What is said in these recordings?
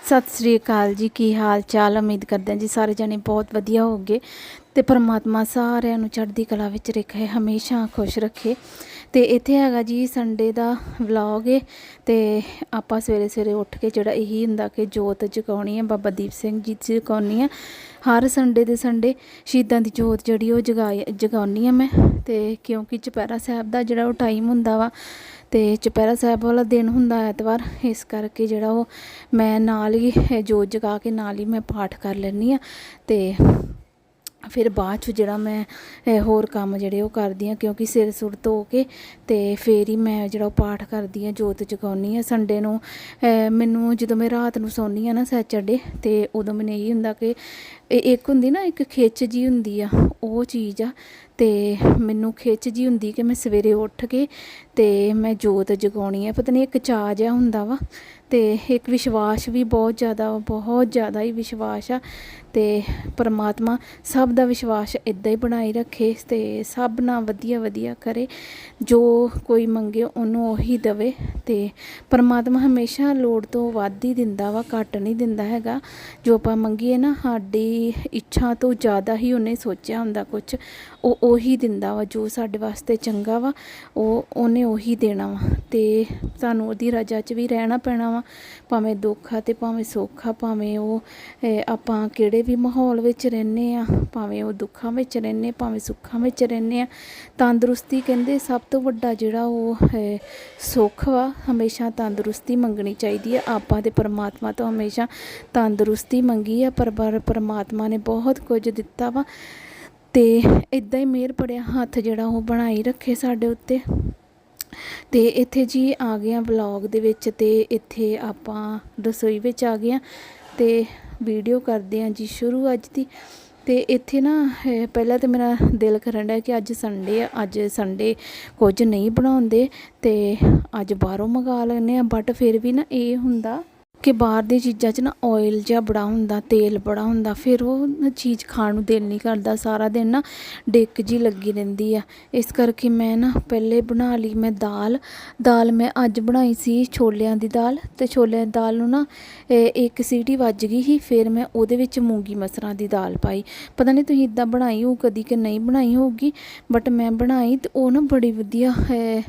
ਸਤਿ ਸ੍ਰੀ ਅਕਾਲ ਜੀ, ਕੀ ਹਾਲ ਚਾਲ? ਉਮੀਦ ਕਰਦੇ ਹਾਂ ਜੀ ਸਾਰੇ ਜਣੇ ਬਹੁਤ ਵਧੀਆ ਹੋਗੇ ਤੇ ਪਰਮਾਤਮਾ ਸਾਰਿਆਂ ਨੂੰ ਚੜ੍ਹਦੀ ਕਲਾ ਵਿੱਚ ਰੱਖੇ, ਹਮੇਸ਼ਾ ਖੁਸ਼ ਰੱਖੇ। ਤੇ ਇੱਥੇ ਹੈਗਾ ਜੀ ਸੰਡੇ ਦਾ ਵਲੌਗ ਏ। ਤੇ ਆਪਾਂ ਸਵੇਰੇ ਸਵੇਰੇ ਉੱਠ ਕੇ ਜਿਹੜਾ ਇਹੀ ਹੁੰਦਾ ਕਿ ਜੋਤ ਜਗਾਉਣੀ ਹੈ ਬਾਬਾ ਦੀਪ ਸਿੰਘ ਜੀ ਦੀ ਜਗਾਉਣੀ ਹੈ ਹਰ ਸੰਡੇ ਦੇ ਸੰਡੇ ਸ਼ਹੀਦਾਂ ਦੀ ਜੋਤ ਜਿਹੜੀ ਉਹ ਜਗਾਈ ਜਗਾਉਣੀ ਆ ਮੈਂ। ਤੇ ਕਿਉਂਕਿ ਚੁਪਹਿਰਾ ਸਾਹਿਬ ਦਾ ਜਿਹੜਾ ਉਹ ਟਾਈਮ ਹੁੰਦਾ ਵਾ ਤੇ ਚੁਪਹਿਰਾ ਸਾਹਿਬ ਵਾਲਾ ਦਿਨ ਹੁੰਦਾ ਐਤਵਾਰ, ਇਸ ਕਰਕੇ ਜਿਹੜਾ ਉਹ ਮੈਂ ਨਾਲ ਹੀ ਜੋਤ ਜਗਾ ਕੇ ਨਾਲ ਹੀ ਮੈਂ ਪਾਠ ਕਰ ਲੈਂਦੀ ਆ ਤੇ ਫਿਰ ਬਾਅਦ ਚ ਜਿਹੜਾ ਮੈਂ ਹੋਰ ਕੰਮ ਜਿਹੜੇ ਉਹ ਕਰਦੀ ਆ ਕਿਉਂਕਿ ਸਿਰ ਸੁਰ ਧੋ ਕੇ ਤੇ ਫੇਰ ਹੀ ਮੈਂ ਜਿਹੜਾ ਉਹ ਪਾਠ ਕਰਦੀ ਆ ਜੋਤ ਜਗਾਉਣੀ ਆ ਸੰਡੇ ਨੂੰ। ਮੈਨੂੰ ਜਦੋਂ ਮੈਂ ਰਾਤ ਨੂੰ ਸੌਂਦੀ ਆ ਨਾ ਸੈਚਰਡੇ ਤੇ ਉਦੋਂ ਮੈਨੂੰ ਇਹ ਹੁੰਦਾ ਕਿ ਇੱਕ ਹੁੰਦੀ ਨਾ, ਇੱਕ ਖਿੱਚ ਜੀ ਹੁੰਦੀ ਆ, ਉਹ ਚੀਜ਼ ਆ। ਤੇ ਮੈਨੂੰ ਖਿੱਚ ਜੀ ਹੁੰਦੀ ਕਿ ਮੈਂ ਸਵੇਰੇ ਉੱਠ ਕੇ ਤੇ ਮੈਂ ਜੋਤ ਜਗਾਉਣੀ ਆ। ਪਤਾ ਨਹੀਂ, ਇੱਕ ਚਾਹ ਜਿਹਾ ਹੁੰਦਾ ਵਾ। ਤੇ ਇੱਕ ਵਿਸ਼ਵਾਸ ਵੀ ਬਹੁਤ ਜ਼ਿਆਦਾ ਬਹੁਤ ਜ਼ਿਆਦਾ ਹੀ ਵਿਸ਼ਵਾਸ ਆ। ਤੇ ਪਰਮਾਤਮਾ ਸਭ ਦਾ ਵਿਸ਼ਵਾਸ ਇਦਾਂ ਹੀ ਬਣਾਈ ਰੱਖੇ ਤੇ ਸਭ ਨਾਲ ਵਧੀਆ ਵਧੀਆ ਕਰੇ। ਜੋ ਕੋਈ ਮੰਗੇ, ਉਹਨੂੰ ਉਹੀ ਦਵੇ। ਤੇ ਪਰਮਾਤਮਾ ਹਮੇਸ਼ਾ ਲੋੜ ਤੋਂ ਵੱਧ ਹੀ ਦਿੰਦਾ ਵਾ, ਘੱਟ ਨਹੀਂ ਦਿੰਦਾ ਹੈਗਾ। ਜੋ ਆਪਾਂ ਮੰਗੀਏ ਨਾ, ਸਾਡੀ ਇੱਛਾ ਤੋਂ ਜ਼ਿਆਦਾ ਹੀ ਉਹਨੇ ਸੋਚਿਆ ਹੁੰਦਾ ਕੁਝ ਉਹ ਉਹੀ ਦਿੰਦਾ ਵਾ, ਜੋ ਸਾਡੇ ਵਾਸਤੇ ਚੰਗਾ ਵਾ, ਉਹ ਉਹਨੇ ਉਹੀ ਦੇਣਾ ਵਾ। ਤੇ ਸਾਨੂੰ ਉਹਦੀ ਰਜਾ 'ਚ ਵੀ ਰਹਿਣਾ ਪੈਣਾ ਵਾ, ਭਾਵੇਂ ਦੁੱਖ ਆ ਤੇ ਭਾਵੇਂ ਸੁੱਖ ਆ ਭਾਵੇਂ ਉਹ ਆਪਾਂ ਕਿਹੜੇ ਵੀ ਮਾਹੌਲ ਵਿੱਚ ਰਹਿੰਦੇ ਆ, ਭਾਵੇਂ ਉਹ ਦੁੱਖਾਂ ਵਿੱਚ ਰਹਿੰਦੇ, ਭਾਵੇਂ ਸੁੱਖਾਂ ਵਿੱਚ ਰਹਿੰਦੇ ਆ। ਤੰਦਰੁਸਤੀ ਕਹਿੰਦੇ ਸਭ ਤੋਂ ਵੱਡਾ ਜਿਹੜਾ ਉਹ ਸੁੱਖ ਵਾ, ਹਮੇਸ਼ਾ ਤੰਦਰੁਸਤੀ ਮੰਗਣੀ ਚਾਹੀਦੀ ਆ। ਆਪਾਂ ਤੇ ਪਰਮਾਤਮਾ ਤੋਂ ਹਮੇਸ਼ਾ ਤੰਦਰੁਸਤੀ ਮੰਗੀ ਆ ਪਰ ਪਰ ਪਰਮਾਤਮਾ ਨੇ ਬਹੁਤ ਕੁਝ ਦਿੱਤਾ ਵਾ ਤੇ ਇਦਾਂ ਹੀ ਮਿਹਰ ਪੜਿਆ ਹੱਥ ਜਿਹੜਾ ਉਹ ਬਣਾਈ ਰੱਖੇ ਸਾਡੇ ਉੱਤੇ। ਤੇ ਇੱਥੇ ਜੀ ਆ ਗਏ ਆ ਵਲੌਗ ਦੇ ਵਿੱਚ ਤੇ ਇੱਥੇ ਆਪਾਂ ਰਸੋਈ ਵਿੱਚ ਆ ਗਏ ਆ ਤੇ ਵੀਡੀਓ ਕਰਦੇ ਆ ਜੀ ਸ਼ੁਰੂ ਅੱਜ ਦੀ। ਤੇ ਇੱਥੇ ਨਾ ਪਹਿਲਾਂ ਤੇ ਮੇਰਾ ਦਿਲ ਕਰਨ ਡਿਆ ਕਿ ਅੱਜ ਸੰਡੇ ਆ, ਅੱਜ ਸੰਡੇ ਕੁਝ ਨਹੀਂ ਬਣਾਉਂਦੇ ਤੇ ਅੱਜ ਬਾਹਰੋਂ ਮੰਗਾ ਲੈਂਦੇ ਆ ਬਟ ਫਿਰ ਵੀ ਨਾ ਇਹ ਹੁੰਦਾ ਕਿ ਬਾਹਰ ਦੀ ਚੀਜ਼ਾਂ 'ਚ ਨਾ ਆਇਲ ਜਿਹਾ ਬੜਾ ਹੁੰਦਾ, ਤੇਲ ਬੜਾ ਹੁੰਦਾ, ਫਿਰ ਉਹ ਨਾ ਚੀਜ਼ ਖਾਣ ਨੂੰ ਦਿਲ ਨਹੀਂ ਕਰਦਾ, ਸਾਰਾ ਦਿਨ ਨਾ ਡਿੱਕ ਜੀ ਲੱਗੀ ਰਹਿੰਦੀ ਆ। ਇਸ ਕਰਕੇ ਮੈਂ ਨਾ ਪਹਿਲੇ ਬਣਾ ਲਈ ਮੈਂ ਦਾਲ। ਦਾਲ ਮੈਂ ਅੱਜ ਬਣਾਈ ਸੀ ਛੋਲਿਆਂ ਦੀ ਦਾਲ ਤੇ ਛੋਲਿਆਂ ਦੀ ਦਾਲ ਨੂੰ ਨਾ ਇੱਕ ਸੀਟੀ ਵੱਜ ਗਈ ਸੀ, ਫਿਰ ਮੈਂ ਉਹਦੇ ਵਿੱਚ ਮੂੰਗੀ ਮਸਰਾਂ ਦੀ ਦਾਲ ਪਾਈ। ਪਤਾ ਨਹੀਂ ਤੁਸੀਂ ਇਦਾਂ ਬਣਾਈ ਹੋ ਕਦੀ ਕਿ ਨਹੀਂ ਬਣਾਈ ਹੋਊਗੀ ਬਟ ਮੈਂ ਬਣਾਈ ਤੇ ਉਹ ਨਾ ਬੜੀ ਵਧੀਆ ਹੈ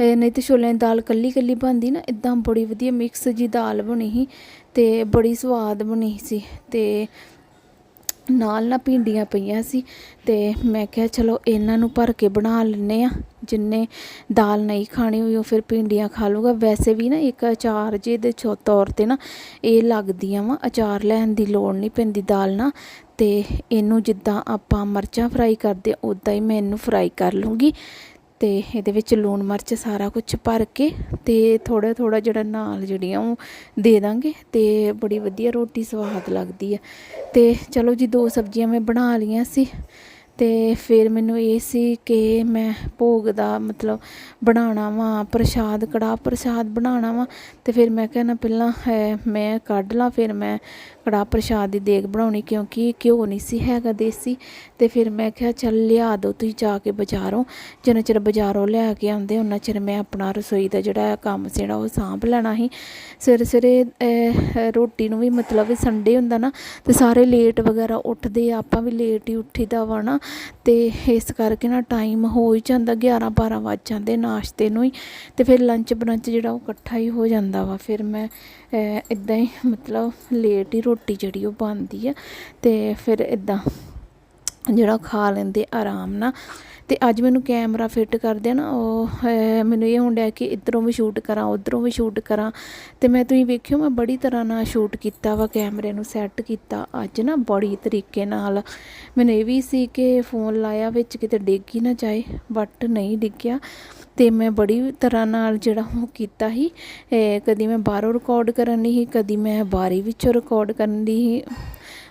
ਨਹੀਂ ਤੇ ਛੋਲਿਆਂ ਦੀ ਦਾਲ ਕੱਲੀ ਕੱਲੀ ਬਣਦੀ ਨਾ ਇਦਾਂ ਬੜੀ ਵਧੀਆ ਮਿਕਸ ਜੀ ਦਾਲ ਬਣੀ ਸੀ ਤੇ ਬੜੀ ਸਵਾਦ ਬਣੀ ਸੀ ਤੇ ਨਾਲ ਨਾ ਭਿੰਡੀਆਂ ਪਈਆਂ ਸੀ ਤੇ ਮੈਂ ਕਿਹਾ ਚਲੋ ਇਹਨਾਂ ਨੂੰ ਭਰ ਕੇ ਬਣਾ ਲੈਨੇ ਆ ਜਿੰਨੇ ਦਾਲ ਨਹੀਂ ਖਾਣੀ ਹੋਈ ਉਹ ਫਿਰ ਭਿੰਡੀਆਂ ਖਾ ਲੂਗਾ ਵੈਸੇ ਵੀ ਨਾ ਇੱਕ ਅਚਾਰ ਜੇ ਦੇ ਤੌਰ ਤੇ ਨਾ ਇਹ ਲੱਗਦੀਆਂ ਵਾ, ਅਚਾਰ ਲੈਣ ਦੀ ਲੋੜ ਨਹੀਂ ਪੈਂਦੀ ਦਾਲ ਨਾਲ ਤੇ ਇਹਨੂੰ ਜਿੱਦਾਂ ਆਪਾਂ ਮਰਚਾਂ ਫਰਾਈ ਕਰਦੇ ਉਦਾਂ ਹੀ ਮੈਂ ਇਹਨੂੰ ਫਰਾਈ ਕਰ ਲੂੰਗੀ ਤੇ ਇਹਦੇ ਵਿੱਚ ਲੂਣ ਮਿਰਚ ਸਾਰਾ ਕੁਝ ਭਰ ਕੇ ਤੇ ਥੋੜਾ ਥੋੜਾ ਜਿਹੜਾ ਨਾਲ ਜਿਹੜੀਆਂ ਉਹ ਦੇ ਦਾਂਗੇ ਤੇ ਬੜੀ ਵਧੀਆ ਰੋਟੀ ਸਵਾਦ ਲੱਗਦੀ ਆ। ਤੇ ਚਲੋ ਜੀ ਦੋ ਸਬਜ਼ੀਆਂ ਮੈਂ ਬਣਾ ਲਈਆਂ ਸੀ। ਅਤੇ ਫਿਰ ਮੈਨੂੰ ਇਹ ਸੀ ਕਿ ਮੈਂ ਭੋਗ ਦਾ ਮਤਲਬ ਬਣਾਉਣਾ ਵਾ, ਪ੍ਰਸ਼ਾਦ, ਕੜਾਹ ਪ੍ਰਸ਼ਾਦ ਬਣਾਉਣਾ ਵਾ। ਅਤੇ ਫਿਰ ਮੈਂ ਕਿਹਾ ਨਾ ਪਹਿਲਾਂ, ਹੈ, ਮੈਂ ਕੱਢ ਲਾਂ, ਫਿਰ ਮੈਂ ਕੜਾਹ ਪ੍ਰਸ਼ਾਦ ਦੀ ਦੇਗ ਬਣਾਉਣੀ, ਕਿਉਂਕਿ ਘਿਓ ਨਹੀਂ ਸੀ ਹੈਗਾ ਦੇਸੀ। ਅਤੇ ਫਿਰ ਮੈਂ ਕਿਹਾ, ਚੱਲ ਲਿਆ ਦਿਓ ਤੁਸੀਂ ਜਾ ਕੇ ਬਾਜ਼ਾਰੋਂ, ਜਿੰਨਾ ਚਿਰ ਬਾਜ਼ਾਰੋਂ ਲੈ ਕੇ ਆਉਂਦੇ ਉਹਨਾਂ ਚਿਰ ਮੈਂ ਆਪਣਾ ਰਸੋਈ ਦਾ ਜਿਹੜਾ ਕੰਮ ਸੀ ਜਿਹੜਾ ਉਹ ਸਾਂਭ ਲੈਣਾ ਸੀ। ਸਵੇਰੇ ਸਵੇਰੇ ਰੋਟੀ ਨੂੰ ਵੀ ਮਤਲਬ ਸੰਡੇ ਹੁੰਦਾ ਨਾ ਅਤੇ ਸਾਰੇ ਲੇਟ ਵਗੈਰਾ ਉੱਠਦੇ ਆ ਆਪਾਂ ਵੀ ਲੇਟ ਹੀ ਉੱਠੀਦਾ ਵਾ ਨਾ। ਤੇ ਇਸ ਕਰਕੇ ਨਾ ਟਾਈਮ ਹੋ ਹੀ ਜਾਂਦਾ 11 12 ਵੱਜ ਜਾਂਦੇ ਨਾਸ਼ਤੇ ਨੂੰ ਹੀ, ਤੇ ਫਿਰ ਲੰਚ ਬਰੰਚ ਜਿਹੜਾ ਉਹ ਇਕੱਠਾ ਹੀ ਹੋ ਜਾਂਦਾ ਵਾ। ਫਿਰ ਮੈਂ ਇਦਾਂ ਹੀ ਮਤਲਬ ਲੇਟ ਹੀ ਰੋਟੀ ਜਿਹੜੀ ਉਹ ਬਣਦੀ ਆ, ਤੇ ਫਿਰ ਇਦਾਂ ਜਿਹੜਾ ਖਾ ਲੈਂਦੇ ਆਰਾਮ ਨਾਲ। ਤੇ ਅੱਜ ਮੈਨੂੰ ਕੈਮਰਾ ਫਿੱਟ ਕਰਦੇ ਨਾ, ਉਹ ਮੈਨੂੰ ਇਹ ਹੁੰਦਾ ਕਿ ਇਧਰੋਂ ਵੀ ਸ਼ੂਟ ਕਰਾਂ, ਉਧਰੋਂ ਵੀ ਸ਼ੂਟ ਕਰਾਂ। ਤੇ ਮੈਂ, ਤੁਸੀਂ ਵੇਖਿਓ, ਮੈਂ ਬੜੀ ਤਰ੍ਹਾਂ ਨਾਲ ਸ਼ੂਟ ਕੀਤਾ ਵਾ, ਕੈਮਰੇ ਨੂੰ ਸੈੱਟ ਕੀਤਾ ਅੱਜ ਨਾ ਬੜੀ ਤਰੀਕੇ ਨਾਲ। ਮੈਨੂੰ ਇਹ ਵੀ ਸੀ ਕਿ ਫੋਨ ਲਾਇਆ ਵਿੱਚ ਕਿਤੇ ਡਿੱਗ ਹੀ ਨਾ ਜਾਏ ਬਟ ਨਹੀਂ ਡਿੱਗਿਆ। ਤੇ ਮੈਂ ਬੜੀ ਤਰ੍ਹਾਂ ਨਾਲ ਜਿਹੜਾ ਉਹ ਕੀਤਾ ਸੀ ਕਦੀ ਮੈਂ ਬਾਹਰੋਂ ਰਿਕਾਰਡ ਕਰਨ ਦੀ ਸੀ, ਕਦੀ ਮੈਂ ਬਾਰੀ ਵਿੱਚੋਂ ਰਿਕਾਰਡ ਕਰਨ ਦੀ ਸੀ।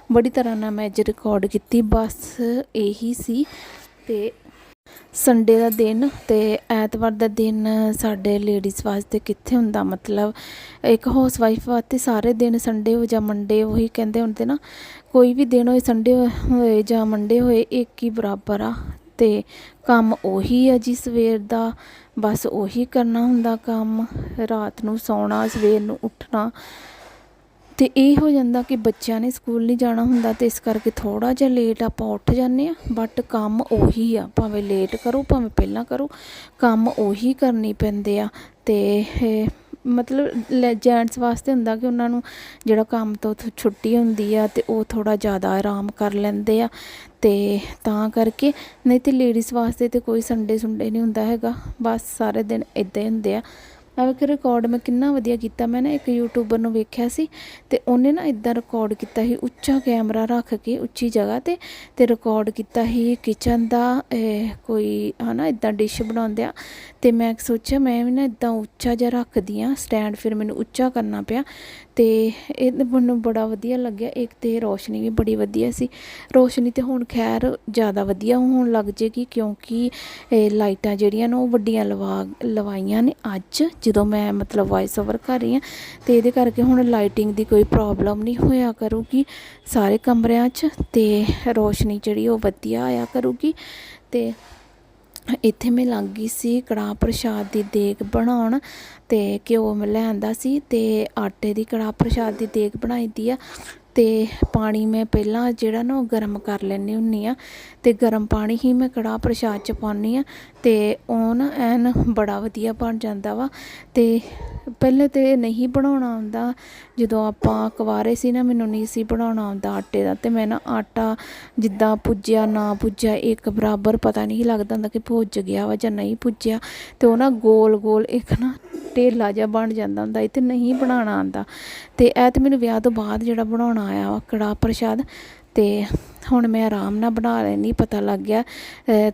ਬੜੀ ਤਰ੍ਹਾਂ ਨਾਲ ਮੈਂ ਅੱਜ ਰਿਕਾਰਡ ਕੀਤੀ, ਬਸ ਇਹੀ ਸੀ ਤੇ ਸੰਡੇ ਦਾ ਦਿਨ ਤੇ ਐਤਵਾਰ ਦਾ ਦਿਨ ਸਾਡੇ ਲੇਡੀਜ਼ ਵਾਸਤੇ ਕਿੱਥੇ ਹੁੰਦਾ? ਮਤਲਬ ਇੱਕ ਹਾਊਸ ਵਾਈਫ ਵਾਸਤੇ ਸਾਰੇ ਦਿਨ ਸੰਡੇ ਹੋ ਜਾਂ ਮੰਡੇ ਉਹੀ ਕਹਿੰਦੇ ਹੁੰਦੇ ਨਾ, ਕੋਈ ਵੀ ਦਿਨ ਹੋਏ ਸੰਡੇ ਹੋਏ ਜਾਂ ਮੰਡੇ ਹੋਏ ਇੱਕ ਹੀ ਬਰਾਬਰ ਆ ਤੇ ਕੰਮ ਉਹੀ ਆ ਜੀ ਸਵੇਰ ਦਾ, ਬਸ ਉਹੀ ਕਰਨਾ ਹੁੰਦਾ ਕੰਮ, ਰਾਤ ਨੂੰ ਸੌਣਾ, ਸਵੇਰ ਨੂੰ ਉੱਠਣਾ। ਤੇ ਇਹ ਹੋ ਜਾਂਦਾ ਕਿ ਬੱਚਿਆਂ ਨੇ ਸਕੂਲ ਨਹੀਂ ਜਾਣਾ ਹੁੰਦਾ ਤੇ ਇਸ ਕਰਕੇ ਥੋੜਾ ਜਿਹਾ ਲੇਟ ਆਪਾਂ ਉੱਠ ਜਾਂਦੇ ਆ ਬਟ ਕੰਮ ਉਹੀ ਆ, ਭਾਵੇਂ ਲੇਟ ਕਰੋ, ਭਾਵੇਂ ਪਹਿਲਾਂ ਕਰੋ, ਕੰਮ ਉਹੀ ਕਰਨੀ ਪੈਂਦੇ ਆ ਤੇ ਇਹ ਮਤਲਬ ਜੈਂਟਸ ਵਾਸਤੇ ਹੁੰਦਾ ਕਿ ਉਹਨਾਂ ਨੂੰ ਜਿਹੜਾ ਕੰਮ ਤੋਂ ਛੁੱਟੀ ਹੁੰਦੀ ਆ ਤੇ ਉਹ ਥੋੜਾ ਜ਼ਿਆਦਾ ਆਰਾਮ ਕਰ ਲੈਂਦੇ ਆ ਤੇ ਤਾਂ ਕਰਕੇ ਨਹੀਂ ਤੇ ਲੇਡੀਜ਼ ਵਾਸਤੇ ਤੇ ਕੋਈ ਸੰਡੇ ਸੁੰਡੇ ਨਹੀਂ ਹੁੰਦਾ ਹੈਗਾ, ਬਸ ਸਾਰੇ ਦਿਨ ਇਦਾਂ ਹੀ ਹੁੰਦੇ ਆ। ਆ ਕਿ ਰਿਕਾਰਡ ਮੈਂ ਕਿੰਨਾ ਵਧੀਆ ਕੀਤਾ ਮੈਂ ਨਾ ਇੱਕ ਯੂਟਿਊਬਰ ਨੂੰ ਵੇਖਿਆ ਸੀ ਤੇ ਉਹਨੇ ਨਾ ਇਦਾਂ ਰਿਕਾਰਡ ਕੀਤਾ ਸੀ ਉੱਚਾ ਕੈਮਰਾ ਰੱਖ ਕੇ ਉੱਚੀ ਜਗ੍ਹਾ ਤੇ ਤੇ ਰਿਕਾਰਡ ਕੀਤਾ ਸੀ ਕਿਚਨ ਦਾ ਇਹ, ਕੋਈ ਹਨਾ ਇਦਾਂ ਡਿਸ਼ ਬਣਾਉਂਦੇ ਆ ਤੇ ਮੈਂ ਸੋਚਿਆ ਮੈਂ ਵੀ ਨਾ ਇਦਾਂ ਉੱਚਾ ਜਿਹਾ ਰੱਖਦੀ ਆ ਸਟੈਂਡ ਫਿਰ ਮੈਨੂੰ ਉੱਚਾ ਕਰਨਾ ਪਿਆ। ਤੇ ਇਹ ਮੈਨੂੰ ਬੜਾ ਵਧੀਆ ਲੱਗਿਆ। ਇੱਕ ਤੇ ਰੋਸ਼ਨੀ ਵੀ ਬੜੀ ਵਧੀਆ ਸੀ। ਰੋਸ਼ਨੀ ਤੇ ਹੁਣ ਖੈਰ ਜ਼ਿਆਦਾ ਵਧੀਆ ਹੋਣ ਲੱਗ ਜੇਗੀ ਕਿਉਂਕਿ ਲਾਈਟਾਂ ਜਿਹੜੀਆਂ ਨੇ ਉਹ ਵੱਡੀਆਂ ਲਵਾ, ਲਵਾਈਆਂ ਨੇ ਅੱਜ। ਜਦੋਂ ਮੈਂ ਮਤਲਬ ਵਾਇਸ ਓਵਰ ਕਰ ਰਹੀ ਹਾਂ ਤੇ ਇਹਦੇ ਕਰਕੇ ਹੁਣ ਲਾਈਟਿੰਗ ਦੀ ਕੋਈ ਪ੍ਰੋਬਲਮ ਨਹੀਂ ਹੋਇਆ ਕਰੂਗੀ ਸਾਰੇ ਕਮਰਿਆਂ 'ਚ ਤੇ ਰੋਸ਼ਨੀ ਜਿਹੜੀ ਉਹ ਵਧੀਆ ਆਇਆ ਕਰੂਗੀ ਤੇ ਇੱਥੇ ਮੈਂ ਲੱਗ ਗਈ ਸੀ ਕੜਾਹ ਪ੍ਰਸ਼ਾਦ ਦੀ ਦੇਗ ਬਣਾਉਣ ਅਤੇ ਘਿਓ ਮੈਂ ਲਿਆਂਦਾ ਸੀ ਅਤੇ ਆਟੇ ਦੀ ਕੜਾਹ ਪ੍ਰਸ਼ਾਦ ਦੀ ਦੇਗ ਬਣਾਈ ਦੀ ਆ ਅਤੇ ਪਾਣੀ ਮੈਂ ਪਹਿਲਾਂ ਜਿਹੜਾ ਨਾ ਉਹ ਗਰਮ ਕਰ ਲੈਂਦੀ ਹੁੰਦੀ ਆ ਅਤੇ ਗਰਮ ਪਾਣੀ ਹੀ ਮੈਂ ਕੜਾਹ ਪ੍ਰਸ਼ਾਦ ਚ ਪਾਉਂਦੀ ਹਾਂ ਅਤੇ ਉਹ ਨਾ ਐਨ ਬੜਾ ਵਧੀਆ ਬਣ ਜਾਂਦਾ ਵਾ ਅਤੇ ਪਹਿਲੇ ਤੇ ਨਹੀਂ ਬਣਾਉਣਾ ਆਉਂਦਾ। ਜਦੋਂ ਆਪਾਂ ਕੁਵਾਰੇ ਸੀ ਨਾ, ਮੈਨੂੰ ਨਹੀਂ ਸੀ ਬਣਾਉਣਾ ਆਉਂਦਾ ਆਟੇ ਦਾ। ਤੇ ਮੈਂ ਨਾ ਆਟਾ ਜਿੱਦਾਂ ਪੁੱਜਿਆ, ਨਾ ਪੁੱਜਿਆ, ਇੱਕ ਬਰਾਬਰ ਪਤਾ ਨਹੀਂ ਲੱਗਦਾ ਹੁੰਦਾ ਕਿ ਭੁੱਜ ਗਿਆ ਵਾ ਜਾਂ ਨਹੀਂ ਪੁੱਜਿਆ। ਤੇ ਉਹ ਨਾ ਗੋਲ ਗੋਲ ਇੱਕ ਨਾ ਢੇਲਾ ਜਿਹਾ ਬਣ ਜਾਂਦਾ ਹੁੰਦਾ, ਇੱਥੇ ਨਹੀਂ ਬਣਾਉਣਾ ਆਉਂਦਾ। ਤੇ ਇਹ ਤੇ ਮੈਨੂੰ ਵਿਆਹ ਤੋਂ ਬਾਅਦ ਜਿਹੜਾ ਬਣਾਉਣਾ ਆਇਆ ਵਾ, ਕੜਾਹ ਪ੍ਰਸ਼ਾਦ ਤੇ ਹੁਣ ਮੈਂ ਆਰਾਮ ਨਾਲ ਬਣਾ ਲੈਣੀ ਪਤਾ ਲੱਗ ਗਿਆ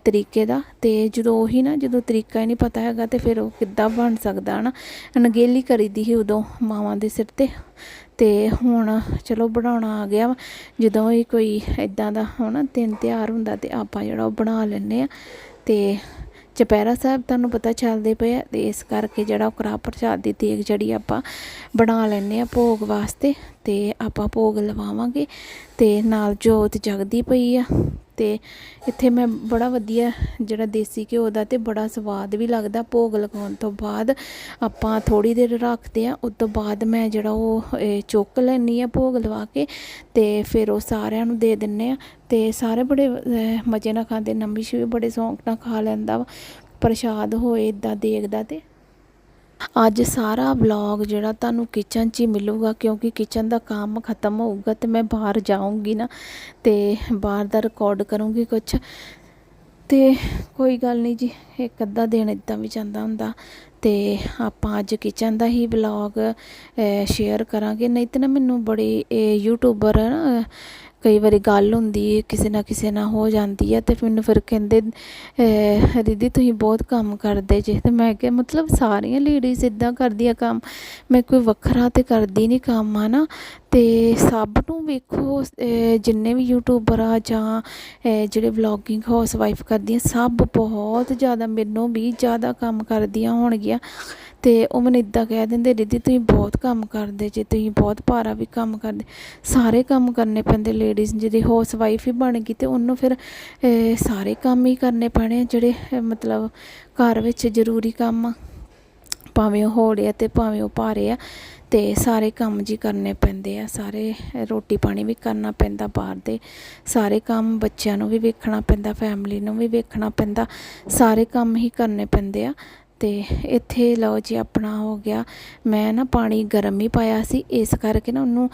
ਤਰੀਕੇ ਦਾ। ਤੇ ਜਦੋਂ ਉਹੀ ਨਾ, ਜਦੋਂ ਤਰੀਕਾ ਹੀ ਨਹੀਂ ਪਤਾ ਹੈਗਾ ਤੇ ਫਿਰ ਉਹ ਕਿੱਦਾਂ ਬਣ ਸਕਦਾ ਨਾ ਅਣਗੇਲੀ ਕਰੀਦੀ ਸੀ ਉਦੋਂ ਮਾਵਾਂ ਦੇ ਸਿਰ ਤੇ। ਤੇ ਹੁਣ ਚਲੋ ਬਣਾਉਣਾ ਆ ਗਿਆ ਵਾ। ਜਦੋਂ ਹੀ ਕੋਈ ਇਦਾਂ ਦਾ ਹੋਣਾ ਦਿਨ ਤਿਉਹਾਰ ਹੁੰਦਾ ਤੇ ਆਪਾਂ ਜਿਹੜਾ ਉਹ ਬਣਾ ਲੈਂਦੇ ਆ। ਤੇ ਚੁਪਹਿਰਾ ਸਾਹਿਬ ਤੁਹਾਨੂੰ ਪਤਾ ਚੱਲਦੇ ਪਏ ਆ ਤੇ ਇਸ ਕਰਕੇ ਜਿਹੜਾ ਉਹ ਕੜਾਹ ਪ੍ਰਸ਼ਾਦ ਦੀ ਦੇਗ ਜਿਹੜੀ ਆਪਾਂ ਬਣਾ ਲੈਂਦੇ ਆ ਭੋਗ ਵਾਸਤੇ ਤੇ ਆਪਾਂ ਭੋਗ ਲਵਾਵਾਂਗੇ ਤੇ ਨਾਲ ਜੋਤ ਜਗਦੀ ਪਈ ਆ। ਤੇ ਇੱਥੇ ਮੈਂ ਬੜਾ ਵਧੀਆ ਜਿਹੜਾ ਦੇਸੀ ਘਿਓ ਦਾ ਅਤੇ ਬੜਾ ਸਵਾਦ ਵੀ ਲੱਗਦਾ ਭੋਗ ਲਗਾਉਣ ਤੋਂ ਬਾਅਦ। ਆਪਾਂ ਥੋੜ੍ਹੀ ਦੇਰ ਰੱਖਦੇ ਹਾਂ, ਉਸ ਤੋਂ ਬਾਅਦ ਮੈਂ ਜਿਹੜਾ ਉਹ ਚੁੱਕ ਲੈਂਦੀ ਹਾਂ ਭੋਗ ਲਵਾ ਕੇ ਅਤੇ ਫਿਰ ਉਹ ਸਾਰਿਆਂ ਨੂੰ ਦੇ ਦਿੰਦੇ ਹਾਂ ਅਤੇ ਸਾਰੇ ਬੜੇ ਮਜ਼ੇ ਨਾਲ ਖਾਂਦੇ ਨਮਿਸ਼ ਵੀ ਬੜੇ ਸ਼ੌਂਕ ਨਾਲ ਖਾ ਲੈਂਦਾ ਵਾ, ਪ੍ਰਸ਼ਾਦ ਹੋਏ ਇਦਾਂ ਦੇਖਦਾ ਤੇ ਅੱਜ ਸਾਰਾ ਵਲੌਗ ਜਿਹੜਾ ਤੁਹਾਨੂੰ ਕਿਚਨ 'ਚ ਹੀ ਮਿਲੂਗਾ ਕਿਉਂਕਿ ਕਿਚਨ ਦਾ ਕੰਮ ਖਤਮ ਹੋਊਗਾ ਤੇ ਮੈਂ ਬਾਹਰ ਜਾਊਂਗੀ ਨਾ ਤੇ ਬਾਹਰ ਦਾ ਰਿਕਾਰਡ ਕਰੂੰਗੀ ਕੁਝ ਤੇ ਕੋਈ ਗੱਲ ਨਹੀਂ ਜੀ, ਇੱਕ ਅੱਧਾ ਦਿਨ ਇਦਾਂ ਵੀ ਜਾਂਦਾ ਹੁੰਦਾ ਤੇ ਆਪਾਂ ਅੱਜ ਕਿਚਨ ਦਾ ਹੀ ਵਲੌਗ ਸ਼ੇਅਰ ਕਰਾਂਗੇ। ਨਹੀਂ ਤੇ ਨਾ ਮੈਨੂੰ ਬੜੇ, ਇਹ ਯੂਟਿਊਬਰ ਕਈ ਵਾਰੀ ਗੱਲ ਹੁੰਦੀ ਹੈ, ਕਿਸੇ ਨਾ ਕਿਸੇ ਨਾਲ ਹੋ ਜਾਂਦੀ ਹੈ ਤੇ ਮੈਨੂੰ ਫਿਰ ਕਹਿੰਦੇ ਦੀਦੀ ਤੁਸੀਂ ਬਹੁਤ ਕੰਮ ਕਰਦੇ ਜੇ। ਤੇ ਮੈਂ ਕਿਹਾ, ਮਤਲਬ ਸਾਰੀਆਂ ਲੇਡੀਜ਼ ਇਦਾਂ ਕਰਦੀਆਂ ਕੰਮ। ਮੈਂ ਕੋਈ ਵੱਖਰਾ ਤੇ ਕਰਦੀ ਨਹੀਂ ਕੰਮ ਆ ਨਾ ਤੇ ਸਭ ਨੂੰ ਵੇਖੋ ਜਿੰਨੇ ਵੀ ਯੂਟਿਊਬਰ ਆ ਜਾਂ ਜਿਹੜੇ ਵਲੌਗਿੰਗ ਹਾਊਸ ਵਾਈਫ ਕਰਦੀਆਂ, ਸਭ ਬਹੁਤ ਜ਼ਿਆਦਾ ਮੈਨੂੰ ਵੀ ਜ਼ਿਆਦਾ ਕੰਮ ਕਰਦੀਆਂ ਹੋਣਗੀਆਂ। ਅਤੇ ਉਹ ਮੈਨੂੰ ਇਦਾਂ ਕਹਿ ਦਿੰਦੇ, ਦੀਦੀ ਤੁਸੀਂ ਬਹੁਤ ਕੰਮ ਕਰਦੇ, ਜੇ ਤੁਸੀਂ ਬਹੁਤ ਭਾਰਾ ਵੀ ਕੰਮ ਕਰਦੇ, ਸਾਰੇ ਕੰਮ ਕਰਨੇ ਪੈਂਦੇ ਲੇਡੀਜ਼ ਜਿਹੜੀ ਹਾਊਸ ਵਾਈਫ ਹੀ ਬਣ ਗਈ ਤੇ ਉਹਨੂੰ ਫਿਰ ਸਾਰੇ ਕੰਮ ਹੀ ਕਰਨੇ ਪੈਣੇ ਆ, ਜਿਹੜੇ ਮਤਲਬ ਘਰ ਵਿੱਚ ਜ਼ਰੂਰੀ ਕੰਮ ਆ। ਭਾਵੇਂ ਉਹ ਹੌਲੇ ਆ ਤੇ ਭਾਵੇਂ ਉਹ ਭਾਰੇ ਆ ਤੇ ਸਾਰੇ ਕੰਮ ਜੀ ਕਰਨੇ ਪੈਂਦੇ ਆ, ਸਾਰੇ ਰੋਟੀ ਪਾਣੀ ਵੀ ਕਰਨਾ ਪੈਂਦਾ ਬਾਹਰ ਦੇ ਸਾਰੇ ਕੰਮ ਬੱਚਿਆਂ ਨੂੰ ਵੀ ਵੇਖਣਾ ਪੈਂਦਾ ਫੈਮਿਲੀ ਨੂੰ ਵੀ ਵੇਖਣਾ ਪੈਂਦਾ, ਸਾਰੇ ਕੰਮ ਹੀ ਕਰਨੇ ਪੈਂਦੇ ਆ। ਅਤੇ ਇੱਥੇ ਲਓ ਜੀ ਆਪਣਾ ਹੋ ਗਿਆ। ਮੈਂ ਨਾ ਪਾਣੀ ਗਰਮ ਹੀ ਪਾਇਆ ਸੀ। ਇਸ ਕਰਕੇ ਨਾ ਉਹਨੂੰ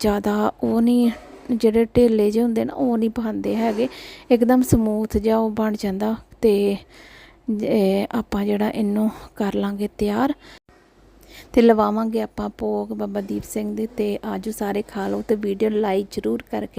ਜ਼ਿਆਦਾ ਉਹ ਨਹੀਂ, ਜਿਹੜੇ ਢੇਲੇ ਜਿਹੇ ਹੁੰਦੇ ਨਾ, ਉਹ ਨਹੀਂ ਪਾਉਂਦੇ ਹੈਗੇ। ਇੱਕਦਮ ਸਮੂਥ ਜਿਹਾ ਉਹ ਬਣ ਜਾਂਦਾ ਤੇ ਆਪਾਂ ਜਿਹੜਾ ਇਹਨੂੰ ਕਰ ਲਾਂਗੇ ਤਿਆਰ। ਤੇ ਲਵਾਵਾਂਗੇ ਆਪਾਂ ਭੋਗ ਬਾਬਾ ਦੀਪ ਸਿੰਘ ਦੇ ਤੇ ਆਜੋ ਸਾਰੇ ਖਾ ਲਓ ਤੇ ਵੀਡੀਓ ਲਾਈਕ ਜ਼ਰੂਰ ਕਰਕੇ